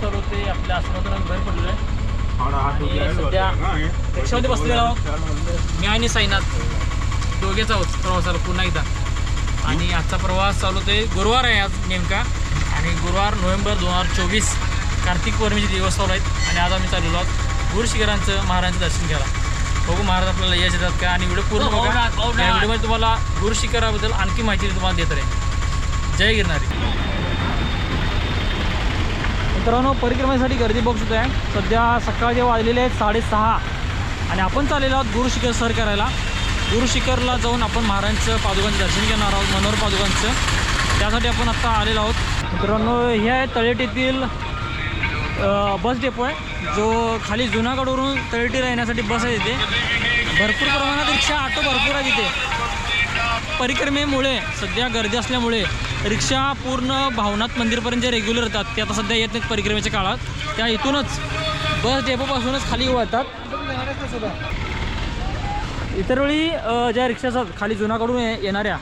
चालू होते आपल्या आश्रमातून बाहेर पडलो आहे. आणि सध्या रिक्षामध्ये बसलेलो आहोत. मी आणि साईनाथ दोघेच आहोत प्रवासाला पुन्हा एकदा. आणि आजचा प्रवास चालू होते गुरुवार आहे आज नेमका. आणि गुरुवार नोव्हेंबर दोन हजार चोवीस कार्तिक पौर्णिमेचे दिवस चालू आहेत. आणि आज आम्ही चाललेलो आहोत गुरुशिखरांचं महाराजांचं दर्शन घ्यायला. बघू महाराज आपल्याला यश येतात का? आणि व्हिडिओ पूर्ण बघा. या व्हिडिओमध्ये तुम्हाला गुरुशिखराबद्दल आणखी माहिती तुम्हाला देत राहील जय गिरणारी मित्रांनो परिक्रमेसाठी गर्दी बघू शकतो आहे सध्या सकाळचे वाजलेले आहेत साडेसहा. आणि आपण चाललेलो आहोत गुरुशिखर सर करायला. गुरुशिखरला जाऊन आपण महाराजांचं पादुकांचं दर्शन घेणार आहोत मनोहर पादुकांचं. त्यासाठी आपण आत्ता आलेलो आहोत. मित्रांनो हे आहे तळेटीतील बस डेपो आहे. जो खाली जुनागडवरून तळेटीला येण्यासाठी बस आहे तिथे. भरपूर प्रमाणात रिक्षा ऑटो भरपूर आहे तिथे परिक्रमेमुळे सध्या गर्दी असल्यामुळे रिक्षा पूर्ण भावनाथ मंदिरपर्यंत जे रेग्युलर येतात ते आता सध्या येत नाहीत परिक्रमेच्या काळात. त्या इथूनच बस डेपोपासूनच खाली वळतात. इतर वेळी ज्या रिक्षा असतात खाली जुनाकडून येणाऱ्या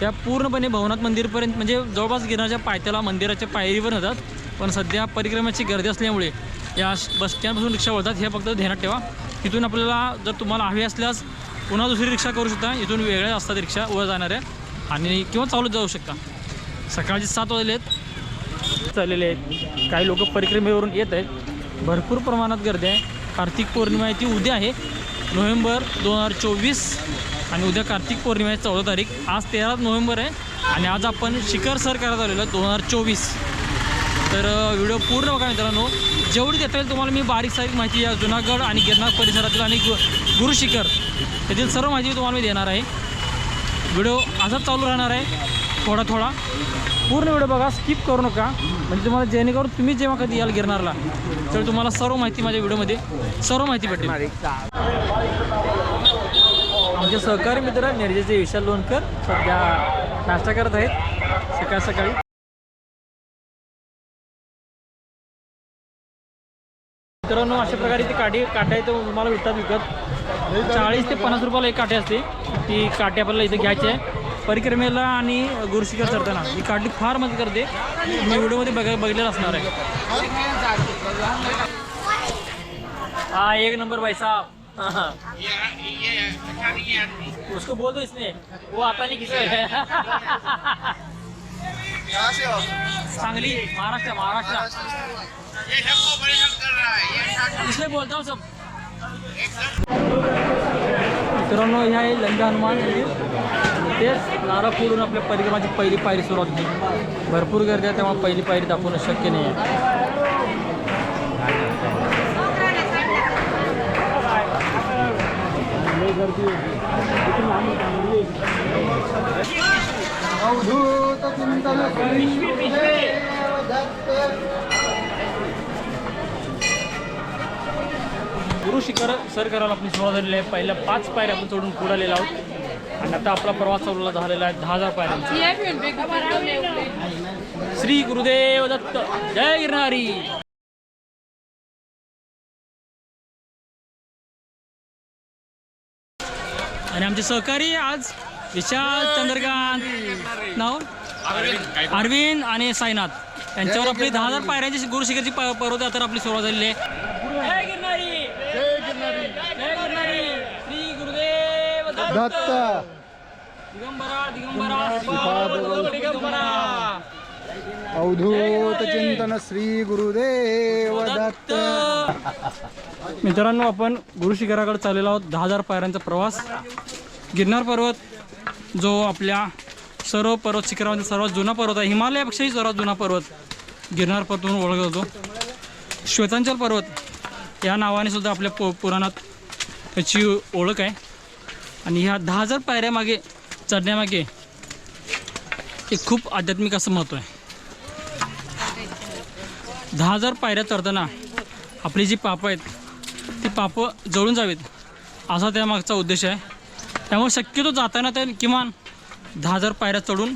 त्या पूर्णपणे भवनाथ मंदिरपर्यंत म्हणजे जवळपास गिरणाच्या पायथ्याला मंदिराच्या पायरीवर येतात पण सध्या परिक्रमेची गर्दी असल्यामुळे या बस स्टँडपासून रिक्षा वळतात. हे फक्त ध्यानात ठेवा. तिथून आपल्याला जर तुम्हाला हवी असल्यास पुन्हा दुसरी रिक्षा करू शकता. इथून वेगळ्या असतात रिक्षा वर जाणाऱ्या. आणि किंवा चालत जाऊ शकता. सकाळचे सात वाजले आहेत. चाललेले आहेत. काही लोक परिक्रमेवरून येत आहेत. भरपूर प्रमाणात गर्दी आहे. कार्तिक पौर्णिमा आहे ती उद्या आहे. नोव्हेंबर दोन हजार चोवीस आणि उद्या कार्तिक पौर्णिमा आहे चौदा तारीख. आज तेरा नोव्हेंबर आहे. आणि आज आपण शिखर सर करत आलेलो आहे दोन हजार चोवीस. तर व्हिडिओ पूर्ण बघा मित्रांनो. जेवढी देता येईल तुम्हाला मी बारीक सारीक माहिती या जुनागड आणि गिरनार परिसरातील आणि गुरुशिखर त्यातील सर्व माहिती तुम्हाला मी देणार आहे. व्हिडिओ असाच चालू राहणार आहे. थोडा थोडा. पूर्ण व्हिडिओ बघा स्किप करू नका. म्हणजे तुम्हाला जेणेकरून तुम्ही जेव्हा कधी याल गिरणारला तर तुम्हाला सर्व माहिती माझ्या व्हिडिओमध्ये सर्व माहिती भेटेल. आमचे सहकारी मित्र निर्जेचे विशाल लोणकर सध्या नाश्ता करत आहेत. सकाळ सकाळी मित्रांनो अशा प्रकारे ती काठी काट्या इथं तुम्हाला भेटतात विकत. चाळीस ते पन्नास रुपयाला एक काठी असते. ती काठी आपल्याला इथं घ्यायची आहे. परिक्रमेला आणि गुरुशिखर चढताना. ही काठी फार मदत करते. मी व्हिडिओमध्ये बघा बघितलेलं असणार आहे. हाँ एक नंबर भाई साहब. उसको बोल दो इसने वो आता नहीं किसी सांगली महाराष्ट्र महाराष्ट्र. इसलिए बोलता हूँ सब। मित्रांनो हे आहे लंगा हनुमान मंदिर. तेच नारळ फोडून आपल्या परिक्रमाची पहिली पायरी सुरुवात होती. भरपूर गर्दी आहे तेव्हा पहिली पायरी दाखवणं शक्य नाही आहे. अवधूत चिंतन गुरु शिखर सर करायला आपली सुरुवात झालेली आहे. पहिल्या पाच पायऱ्या आपण चढून पुढालेला आहोत. आणि आता आपला प्रवास चालू झालेला आहे. दहा हजार पायऱ्यांचा. श्री गुरुदेव दत्त. जय गिरणारी आणि आमचे सहकारी आज विशाल चंद्रकांत. नाव? अरविंद. आणि साईनाथ. यांच्यावर आपली दहा हजार पायऱ्यांची गुरुशिखरची प- पर्वत यात्रा आपली सुरुवात झालेली आहे. अवधूत चिंतन श्री गुरुदेव दत्त. मित्रांनो आपण गुरुशिखराकडे चाललेलो आहोत. दहा हजार पायऱ्यांचा प्रवास. गिरनार पर्वत जो आपल्या सर्व पर्वत शिखरामध्ये सर्वात जुना पर्वत आहे हिमालयापेक्षाही सर्वात जुना पर्वत गिरणार पर्वत म्हणून ओळखला जातो. श्वेतांचल पर्वत या नावाने सुद्धा आपल्या पु पुराणात त्याची ओळख आहे. आणि ह्या दहा हजार पायऱ्यामागे चढण्यामागे एक खूप आध्यात्मिक असं महत्त्व आहे. दहा हजार पायऱ्या चढताना आपली जी पापं आहेत ती पापं जळून जावीत असा त्यामागचा उद्देश आहे. त्यामुळे शक्यतो जाताना तर किमान दहा हजार पायऱ्या चढून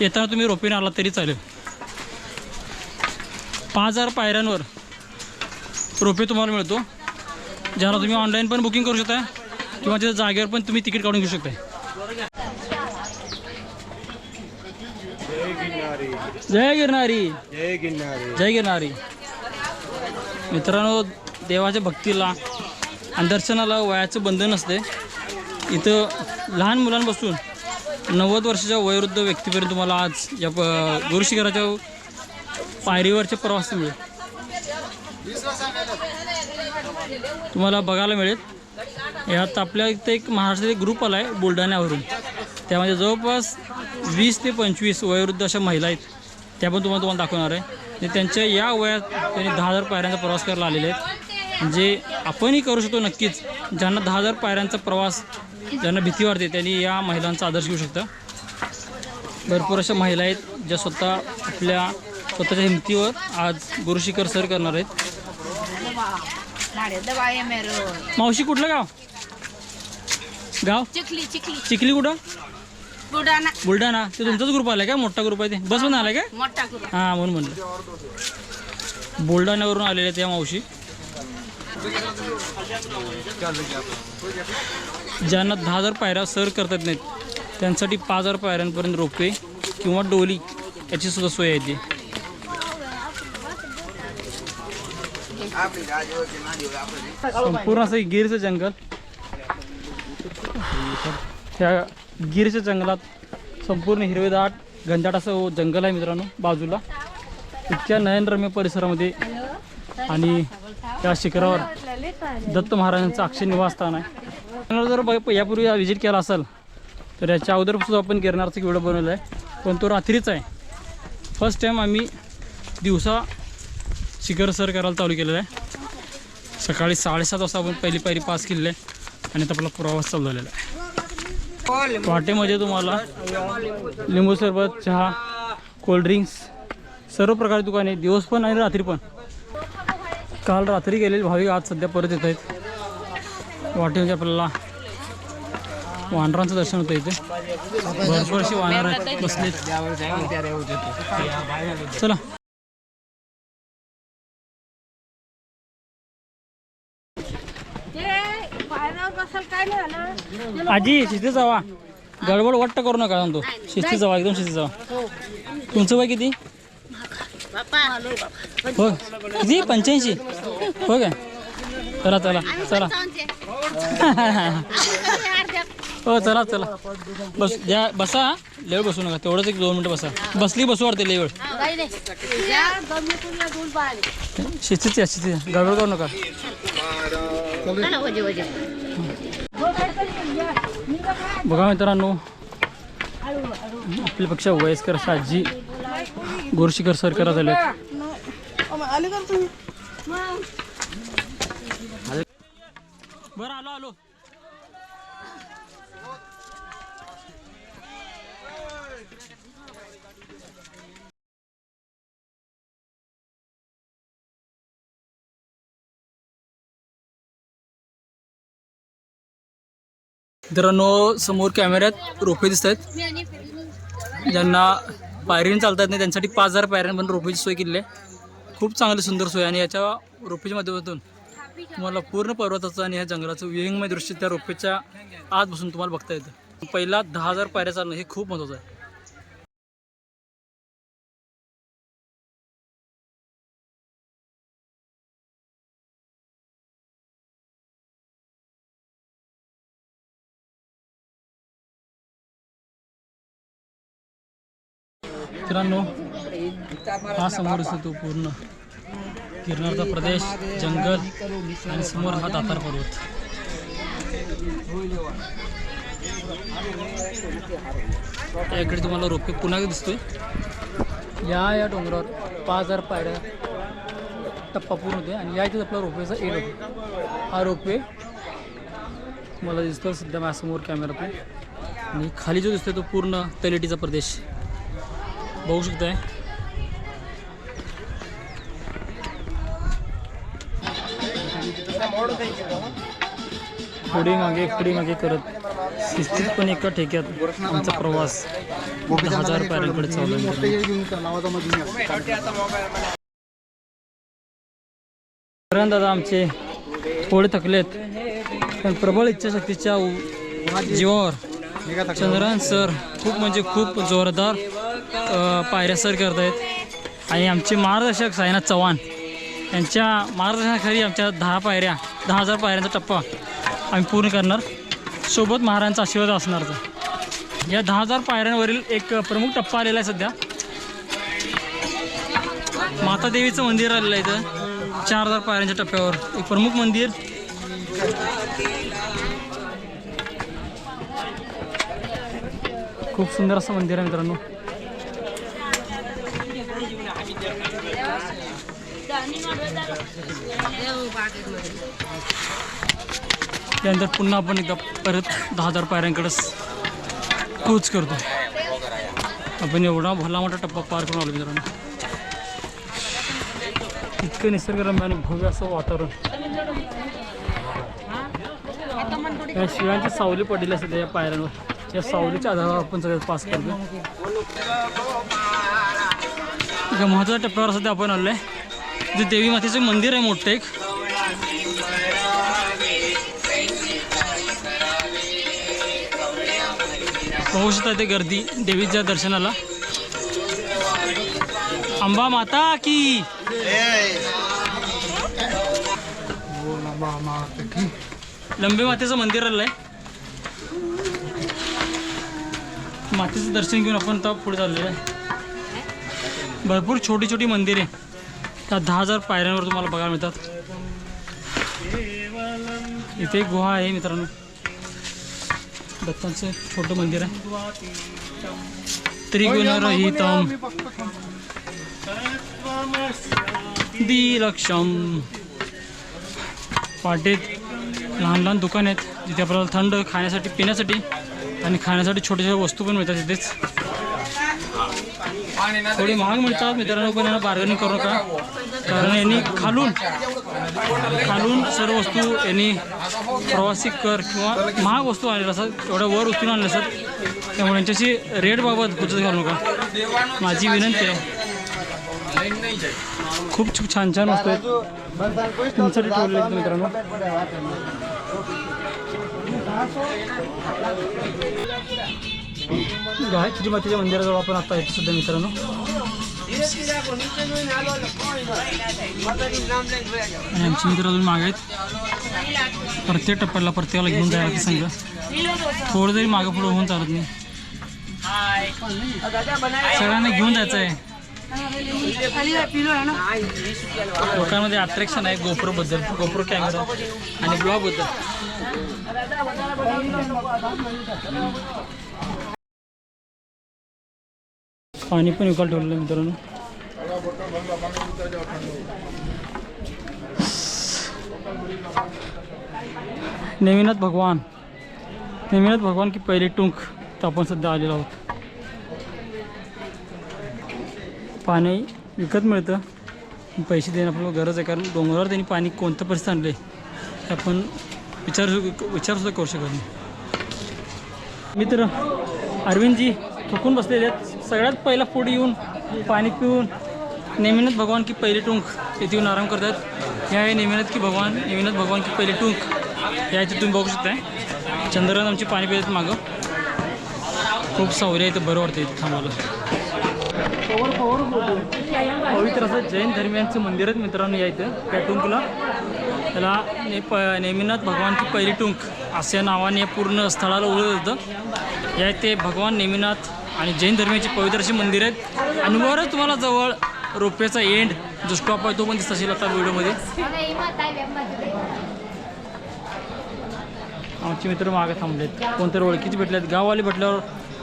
येताना तुम्ही रोपीने आला तरी चालेल. पाच हजार पायऱ्यांवर रोपे तुम्हाला मिळतो. ज्याला तुम्ही ऑनलाईन पण बुकिंग करू शकता किंवा त्याच्या जागेवर पण तुम्ही तिकीट काढून घेऊ शकता. जय गिरणारी जय गिरणारी जय गिरणारी मित्रांनो देवाच्या भक्तीला आणि दर्शनाला वयाचं बंधन असते. इथं लहान मुलांपासून नव्वद वर्षाच्या वयोवृद्ध व्यक्तीपर्यंत तुम्हाला आज या प गुरुशिखराच्या पायरीवरचे प्रवास मिळेल. तुम्हाला बघायला मिळेल. यात आपल्या इथं एक महाराष्ट्राचा एक ग्रुप आला आहे बुलढाण्यावरून त्यामध्ये जवळपास वीस ते पंचवीस वयोवृद्ध अशा महिला आहेत. त्या पण तुम्हाला तुम्हाला दाखवणार आहे. त्यांच्या या वयात त्यांनी दहा हजार पायऱ्यांचा प्रवास करायला आलेले आहेत. जे आपणही करू शकतो नक्कीच. ज्यांना दहा हजार पायऱ्यांचा प्रवास ज्यांना भीती वाटते. त्यांनी या महिलांचा आदर्श घेऊ शकता. भरपूर अशा महिला आहेत ज्या स्वतः आपल्या स्वतःच्या हिमतीवर आज गुरुशिखर सर करणार आहेत. मावशी कुठलं गाव? गाव? चिखली चिखली. चिखली कुठं? बुडाना बुलढाणा. ते तुमचाच ग्रुप आलाय का मोठा ग्रुप आहे ते? बस पण आलाय का मोठा हां म्हणून म्हणलं. बुलढाण्यावरून आलेल्या आहेत या मावशी. ज्यांना दहा हजार पायऱ्या सर करतात नाहीत त्यांसाठी पाच हजार पायऱ्यांपर्यंत रोपवे किंवा डोली याची सुद्धा सोय आहे ती. संपूर्ण असं गिरचं जंगल. त्या गिरच्या जंगलात संपूर्ण हिरवेदाट घनदाट असं जंगल आहे मित्रांनो बाजूला. इतक्या नयनरम्य परिसरामध्ये आणि त्या शिखरावर दत्त महाराजांचं अक्षय निवासस्थान आहे. जर यापूर्वी व्हिजिट केला असेल तर याच्या अगोदर आपण गिरणारचा एक व्हिडिओ बनवला आहे पण तो रात्रीच आहे. फर्स्ट टाईम आम्ही दिवसा शिखर सर करायला चालू केलेला आहे. सकाळी साडेसात वाजता आपण पहिली पायरी पास केलेली आहे आणि आता आपला प्रवास चालू झालेला आहे. वाटेमध्ये तुम्हाला लिंबू सरबत चहा कोल्ड्रिंक्स सर्व प्रकारची दुकाने दिवस पण आणि रात्री पण. काल रात्री गेलेले भाविक आज सध्या परत येत आहेत. वाटेमध्ये आपल्याला वानरांचं दर्शन होतं इथे. भरपूर अशी वानर आहेत बसलेत. चला. आजी शिस्ती जावा. गडबड वाटत करू नका सांगतो शिस्ती जावा एकदम शिस्ती जावा. तुमचं वय किती? हो किती? पंच्याऐंशी. हो काय? चला चला चला. हो चला चला. बस द्या बसा लेवळ बसू नका तेवढंच एक दोन मिनटं बसा. बसली बसू वाटते लेवळ शिस्तीच या शिस्ती गडबड करू नका. बघा मित्रांनो आपल्यापेक्षा वयस्कर साजी आजी सरकार सर बरं आलो आलो. मित्रांनो समोर कॅमेऱ्यात रोपे दिसत आहेत ज्यांना पायरीने चालतात नाही त्यांच्यासाठी पाच हजार पायऱ्यांपर्यंत रोपेची सोय केली आहे. खूप चांगली सुंदर सोय आणि याच्या रोपेच्या माध्यमातून तुम्हाला पूर्ण पर्वताचं आणि ह्या जंगलाचं विहिंगमय दृश्य त्या रोपेच्या आत बसून तुम्हाला बघता येतं. पहिला दहा हजार पायऱ्या चालणं हे खूप महत्त्वाचं आहे. मित्रांनो हा समोर असतो तो पूर्ण. गिरणारचा प्रदेश जंगल आणि समोर हा दातार पर्वत. याकडे तुम्हाला रोपे पुन्हा दिसतोय. या या डोंगरावर पाच हजार पायऱ्या टप्पा पूर्ण होते आणि या इथेच आपला रोपवेचा एड होतो हा रोपवे मला दिसतो सध्या माझ्यासमोर कॅमेरातून. आणि खाली जो दिसतोय तो पूर्ण तलेटीचा प्रदेश. बघू शकताय. पुढे मागे पुढे मागे करत. शिस्तीतपणे एका ठेक्यात आमचा प्रवास दहा हजार पायऱ्यांकडे चालू कारण दादा आमचे थोडे थकलेत. पण प्रबळ इच्छाशक्तीच्या जीवावर चंद्रन सर खूप म्हणजे खूप जोरदार पायऱ्या सर करत आहेत आणि आमचे मार्गदर्शक साईनाथ चव्हाण यांच्या मार्गदर्शनाखाली आमच्या दहा पायऱ्या दहा हजार पायऱ्यांचा टप्पा आम्ही पूर्ण करणार. सोबत महाराजांचा आशीर्वाद असणार तर या दहा हजार पायऱ्यांवरील एक प्रमुख टप्पा आलेला आहे सध्या. माता देवीचं मंदिर आलेलं आहे इथं. चार हजार पायऱ्यांच्या टप्प्यावर. एक प्रमुख मंदिर. खूप सुंदर असं मंदिर आहे मित्रांनो. त्यानंतर पुन्हा आपण एकदा परत दहा हजार पायऱ्यांकडेच कूच करतो आपण एवढा भला मोठा टप्पा पार करून आलो मित्रांनो. इतकं निसर्गरम्य आणि भव्य असं वातावरण. या शिवांची सावली पडलेली असते या पायऱ्यांवर. या सावलीच्या आधारावर आपण सगळ्यात पास करतो एका महत्त्वाच्या टप्प्यावर सध्या आपण आलो आहे जे देवी मातेचं मंदिर आहे मोठं एक. पाहू शकता ते गर्दी देवीच्या दर्शनाला. अंबा माता की. लंबे मातेचं मंदिर आलं आहे मातेचं दर्शन घेऊन आपण आता पुढे चाललेलं आहे भरपूर छोटी छोटी मंदिरे. त्या दहा हजार पायऱ्यांवर तुम्हाला बघायला मिळतात. इथे एक गुहा आहे मित्रांनो. दत्तांचं छोटं मंदिर आहे. त्रिगुणरहितम दिलक्षम. पाटेत लहान लहान दुकान आहेत जिथे आपल्याला थंड खाण्यासाठी पिण्यासाठी आणि खाण्यासाठी छोट्या छोट्या वस्तू पण मिळतात तिथेच. थोडी महाग म्हणतात मित्रांनो पण यांना बार्गेनिंग करू नका. कारण यांनी खालून खालून सर्व वस्तू यांनी प्रवासी कर किंवा महाग वस्तू आणलेल्या असतात. एवढ्या वर उचलून आणल्या असतात. त्यामुळे यांच्याशी रेटबाबत गुजत घालू नका. माझी विनंती आहे. खूप खूप छान छान वस्तू आहेत. तुमच्यासाठी ठेवलेले आहेत मित्रांनो. गायत्री मातेच्या मंदिराजवळ आपण आता येतो सुद्धा मित्रांनो. आणि आमचे मित्र अजून मागे आहेत. प्रत्येक टप्प्याला प्रत्येकाला घेऊन जायला ते सांगा थोडं जरी मागं पुढं होऊन चालत नाही. सगळ्यांना घेऊन जायचं आहे लोकांमध्ये अट्रॅक्शन आहे गोप्रो बद्दल गोप्रो कॅमेरा आणि ब्लॉग पाणी पण विकायला ठेवलेलं आहे मित्रांनो. नेमिनाथ भगवान. नेमिनाथ भगवान की पहिली टुंक तर आपण सध्या आलेलो आहोत. पाणी विकत मिळतं. पैसे देणं आपल्याला गरज आहे कारण डोंगरावर त्यांनी पाणी कोणतं परिस्थिती आणलं आहे आपण विचार विचारसुद्धा करू शकत नाही. मित्र अरविंदजी थकून बसलेले आहेत. सगळ्यात पहिला पुढे येऊन पाणी पिऊन नेमिनाथ भगवान की पहिली टुंक येथे येऊन आराम करतात. ह्या आहे नेमिनाथ की भगवान नेमिनाथ भगवान की पहिली टुंक. या इथे तुम्ही बघू शकताय. चंद्रकांत आमची पाणी पितात मागं. खूप सौर्य आहे इथं बरं वाटतं इथं थांबायला. पवित्र असं जैन धर्मियांचं मंदिर आहेत मित्रांनो या इथं त्या टुंकला. त्याला ने प नेमिनाथ भगवान की पहिली टुंक अशा नावाने या पूर्ण स्थळाला ओळखलं जातं. या इथे भगवान नेमिनाथ आणि जैन धर्मियांची पवित्र अशी मंदिर आहेत. आणि वरच तुम्हाला जवळ रोपेचा एंड जो स्टॉप आहे तो पण दिसत असेल आता व्हिडिओमध्ये. आमचे मित्र मागे थांबलेत. कोणतरी ओळखीचे भेटलेत. गाववाले भेटल्यावर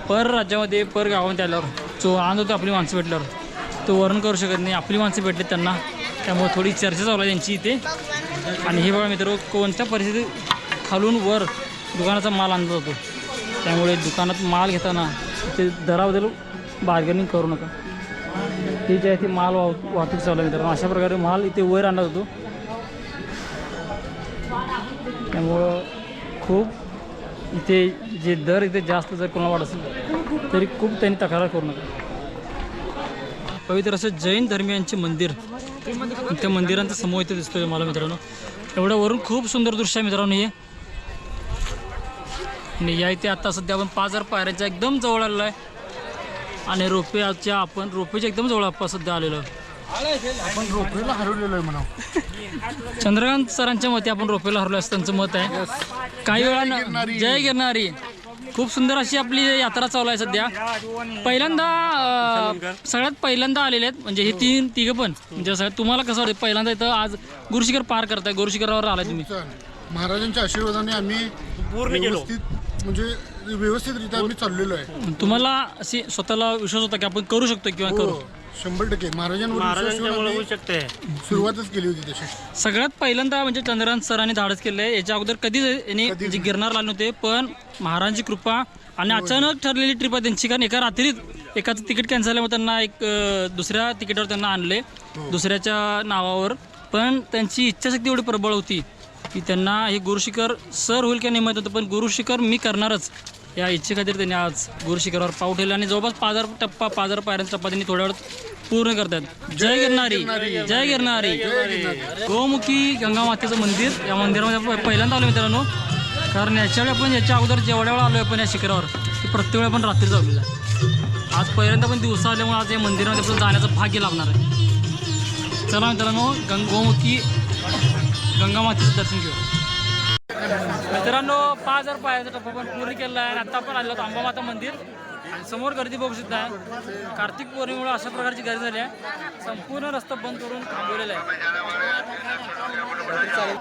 पर राज्यामध्ये पर गावामध्ये आल्यावर. जो आनंद होतो आपली माणसं भेटल्यावर. तो वर्णन करू शकत नाही. आपली माणसं भेटलेत त्यांना. त्यामुळे थोडी चर्चा चालू आहे त्यांची इथे. आणि हे बघा मित्र कोणत्या परिस्थितीत खालून वर दुकानाचा माल आणला जातो? त्यामुळे दुकानात माल घेताना ते दराबद्दल बार्गेनिंग करू नका. हे जे आहे ते माल वाह वाहतूक चालू आहे मित्रांनो. अशा प्रकारे माल इथे वर आणला जातो. त्यामुळं खूप इथे जे दर इथे जास्त जर कोणाला वाढ असेल तरी खूप त्यांनी तक्रार करू नका. पवित्र असं जैन धर्मियांचे मंदिर. त्या मंदिरांचा समूह इथे दिसतोय मला मित्रांनो. एवढ्या वरून खूप सुंदर दृश्य आहे मित्रांनो हे. आणि या इथे आता सध्या आपण पाच हजार पायऱ्यांच्या एकदम जवळ आलेलो आहे. आणि रोपेच्या आपण रोपेच्या एकदम जवळ आपण सध्या आलेलो आपण रोपवेला हरवलेलो आहे म्हणा चंद्रकांत सरांच्या मते आपण रोपेला हरलो असं त्यांचं मत आहे. काही वेळा जय गिरणारी खूप सुंदर अशी आपली यात्रा चालू आहे सध्या. पहिल्यांदा सगळ्यात पहिल्यांदा आलेले आहेत. म्हणजे हे तीन तिघं पण. म्हणजे असं तुम्हाला कसं वाटतं? पहिल्यांदा इथं आज गुरुशिखर पार करताय. गुरुशिखरावर आलाय तुम्ही. महाराजांच्या आशीर्वादाने आम्ही पूर्ण म्हणजे व्यवस्थितरित्या आम्ही चाललेलो आहे. तुम्हाला अशी स्वतःला विश्वास होता की आपण करू शकतो किंवा करू? हो शंभर टक्के. महाराजांवर विश्वास ठेवून आम्ही शकते सुरुवातच केली होती तशी. सगळ्यात पहिल्यांदा म्हणजे चंद्रकांत सरांनी धाडस केलं आहे. याच्या अगोदर कधीच यांनी म्हणजे गिरणार आले नव्हते पण महाराजांची कृपा आणि अचानक ठरलेली ट्रिप आहे त्यांची. कारण एका रात्रीत एकाचं तिकीट कॅन्सल झाल्यामुळे त्यांना एक अं, दुसऱ्या तिकीटावर त्यांना आणले. दुसऱ्याच्या नावावर. पण त्यांची इच्छाशक्ती एवढी प्रबळ होती. की त्यांना हे गुरुशिखर सर होईल की नाही माहीत होतं पण गुरुशिखर मी करणारच. या इच्छेखातीर त्यांनी आज गुरुशिखरावर पाव ठेवले आणि जवळपास पाच हजार टप्पा पाच हजार पायऱ्यांचा टप्पा त्यांनी थोड्या वेळात पूर्ण करतात जय गिरणारी जय गिरणारी गोमुखी गंगा मातेचं मंदिर. या मंदिरामध्ये आपण पहिल्यांदा आलो मित्रांनो. कारण याच्यावेळी आपण याच्या अगोदर जेवढ्या वेळा आलो आपण या शिखरावर की प्रत्येक वेळी आपण रात्री आहे. आज पहिल्यांदा पण दिवसा आल्यामुळे आज या मंदिरामध्ये आपल्याला जाण्याचं भाग्य लाभणार आहे. चला मित्रांनो गंग गोमुखी गंगामातेचं दर्शन घेऊ. मित्रांनो पाच हजार पायाचा टप्पा पण पूर्ण केला आहे आणि आता पण आलो अंबामाता मंदिर. आणि समोर गर्दी बघू शकता. आहे कार्तिक पौर्णिमेमुळे अशा प्रकारची गर्दी झाली आहे. संपूर्ण रस्ता बंद करून थांबवलेला आहे.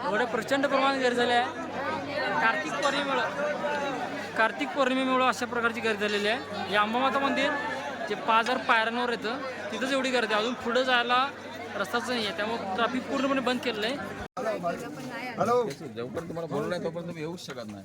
एवढ्या प्रचंड प्रमाणात गर्दी झाली आहे. कार्तिक पौर्णिमेमुळं कार्तिक पौर्णिमेमुळं अशा प्रकारची गर्दी झालेली आहे. हे अंबामाता मंदिर जे पाच हजार पायऱ्यांवर येतं तिथंच एवढी गर्दी आहे. अजून पुढं जायला रस्ताच नाही आहे त्यामुळे ट्रॅफिक पूर्णपणे बंद केलेलं आहे. हॅलो. जोपर्यंत तुम्हाला बोलू नाही तोपर्यंत तुम्ही येऊच शकत नाही.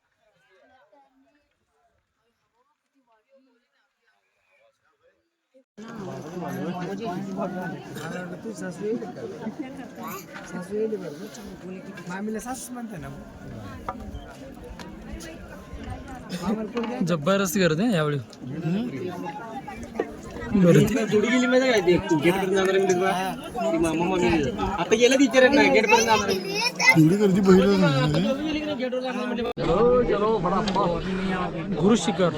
यावेळी. जोडी गेली माहिती काय ते गेट पर्यंत जाणार आता गेला विचारत नाही. गेट पर्यंत जाणार आहे एवढी गर्दी बघितलं गुरु शिखर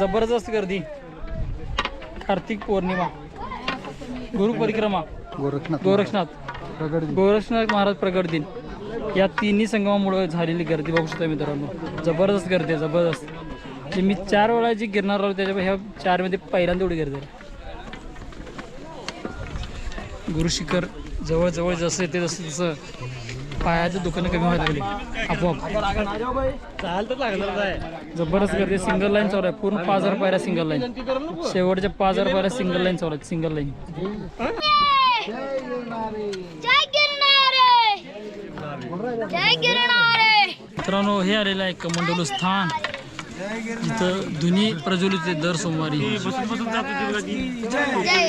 जबरदस्त गर्दी. कार्तिक पौर्णिमा. गुरु परिक्रमा. गोरखनाथ. गोरक्षनाथ प्रगट गोरक्षनाथ महाराज प्रगट दिन. या तिन्ही संगमामुळे झालेली गर्दी बघू शकता मित्रांनो. जबरदस्त गर्दी आहे जबरदस्त. जे मी चार वेळा जी गिरणार आलो त्याच्या ह्या चारमध्ये पहिल्यांदा एवढी गर्दी आहे गुरुशिखर जवळजवळ जसं येते तसं तसं पायाचं दुकानं कमी व्हायला लागली. आपोआप. चालतच लागणार आहे जबरदस्त गर्दी. सिंगल लाईन चालू आहे. पूर्ण पाच हजार पायऱ्या सिंगल लाईन शेवटच्या पाच हजार पायऱ्या सिंगल लाईन चालू आहेत. सिंगल लाईन जय गिरणारे जय गिरणारे मित्रांनो हे आलेलं आहे कमंडलू स्थान. जिथं धुनी प्रज्वलित होते दर सोमवारी. जय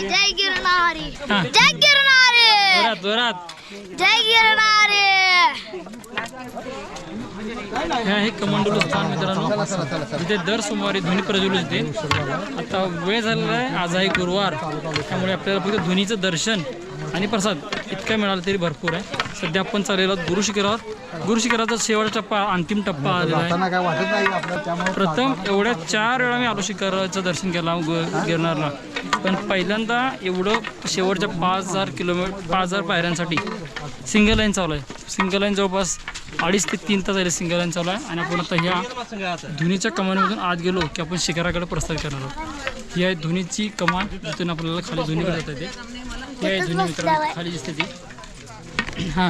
जय गिरणारे हा. जय गिरणारे जोरात जोरात. जय गिरणारे हे आहे कमंडलू स्थान मित्रांनो. जिथे दर सोमवारी ध्वनी प्रज्वलित होते. आता वेळ झालेला आहे आज आहे गुरुवार. त्यामुळे आपल्याला फक्त ध्वनीचं दर्शन. आणि प्रसाद इतका मिळाला तरी भरपूर आहे. सध्या आपण चाललेलो आहोत गुरुशिखरावर गुरुशिखराचा शेवटचा टप्पा अंतिम टप्पा आलेला आहे. त्यांना काय वाटत नाही आपल्याला त्यामुळे प्रथम एवढ्या चार वेळा मी आलो शिखराचं दर्शन केलं ग- गिरनारला पण पहिल्यांदा एवढं शेवटच्या पाच हजार किलोमीटर पाच हजार पायऱ्यांसाठी सिंगल लाईन चालू आहे. सिंगल लाईन जवळपास अडीच ते तीन तास झाले सिंगल लाईन चालू आहे. आणि आपण आता ह्या धुनीच्या कमानीमधून आत गेलो की आपण शिखराकडे प्रस्थान करणार आहोत. ही आहे धुनीची कमान जिथून आपल्याला खाली धुनीकडे जाता येते आहे धुनी मित्रांनो खाली दिसते ती. हां.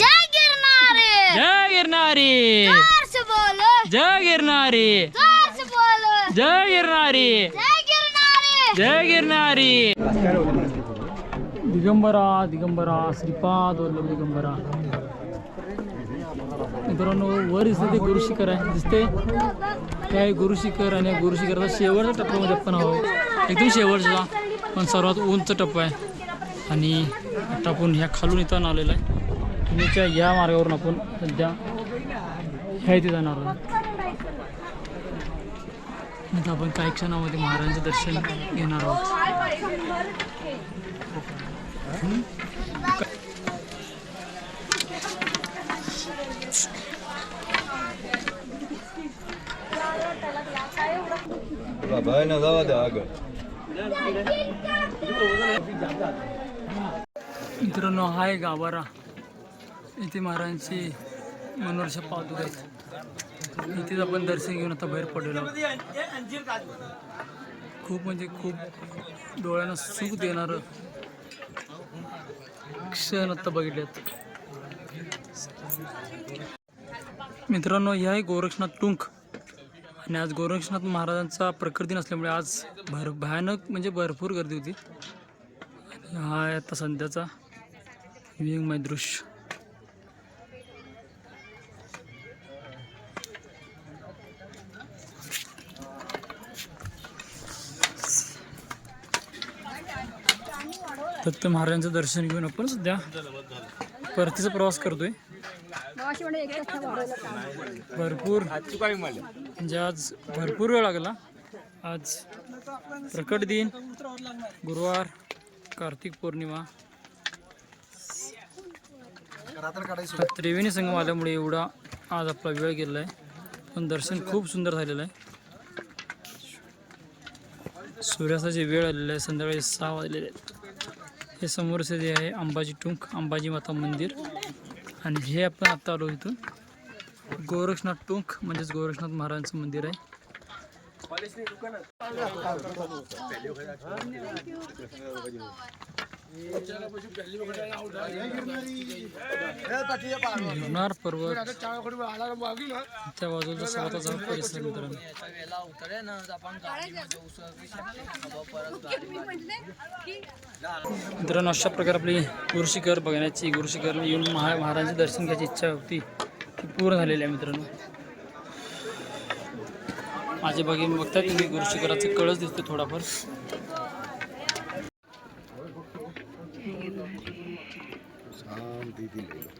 जय गिरनारी! जय गिरणारी जोर से बोलो! जय गिरणारी जोर से बोलो! जय गिरणारी जय गिरनारी! जय गिरणारी दिगंबरा दिगंबरा श्रीपाद वल्लभ दिगंबरा. मित्रांनो वर दिसते ते गुरु शिखर आहे. दिसते? काय गुरु शिखर आणि गुरु शिखराचा शेवटच्या टप्प्यामध्ये आपण आहोत. एकदम शेवटचा. पण सर्वात उंच टप्पा आहे. आणि आता आपण ह्या खालून इथं आलेला आहे. पुण्याच्या या मार्गावरून आपण सध्या ह्या इथे जाणार आहोत. आता आपण काही क्षणामध्ये महाराजांचं दर्शन घेणार आहोत. बाबा न जावा द्या अगं मित्रांनो हा आहे गाभारा इथे महाराजांची मनोरच्या पाहतो आहेत इथेच आपण दर्शन घेऊन आता बाहेर पडलेलो खूप म्हणजे खूप डोळ्यांना सुख देणारं क्षण आता बघितलेत. मित्रांनो ह्या आहे गोरक्षनाथ टुंक. आणि आज गोरक्षनाथ महाराजांचा प्रकृती नसल्यामुळे आज भर भयानक म्हणजे भरपूर गर्दी होती. हा आहे आता सध्याचा विंगमय दृश्य. दत्त महाराजांचं दर्शन घेऊन आपण सध्या परतीचा प्रवास करतोय. भरपूर. म्हणजे आज भरपूर वेळ लागला. आज प्रकट दिन. गुरुवार कार्तिक पौर्णिमा. त्रिवेणी संगम आल्यामुळे एवढा आज आपला वेळ गेलेला आहे. पण दर्शन खूप सुंदर झालेलं आहे. सूर्यास्ताची वेळ आलेली आहे. संध्याकाळी सहा वाजलेले आहेत. हे समोरचं जे आहे अंबाजी टुंक अंबाजी माता मंदिर. आणि हे आपण आत्ता आलो इथून. गोरक्षनाथ टुंक म्हणजेच गोरक्षनाथ महाराजांचं मंदिर आहे. गिरनार पर्वत. त्या बाजूला स्वतःचा परिसर मित्रांनो. मित्रांनो अशा प्रकारे आपली गुरुशिखर बघण्याची गुरुशिखर येऊन महा महाराजांचे दर्शन घ्यायची इच्छा होती ती पूर्ण झालेली आहे मित्रांनो. माझ्या बघी बघताय तुम्ही गुरुशिखराचा कळच दिसतो थोडाफार. শান্তি দিল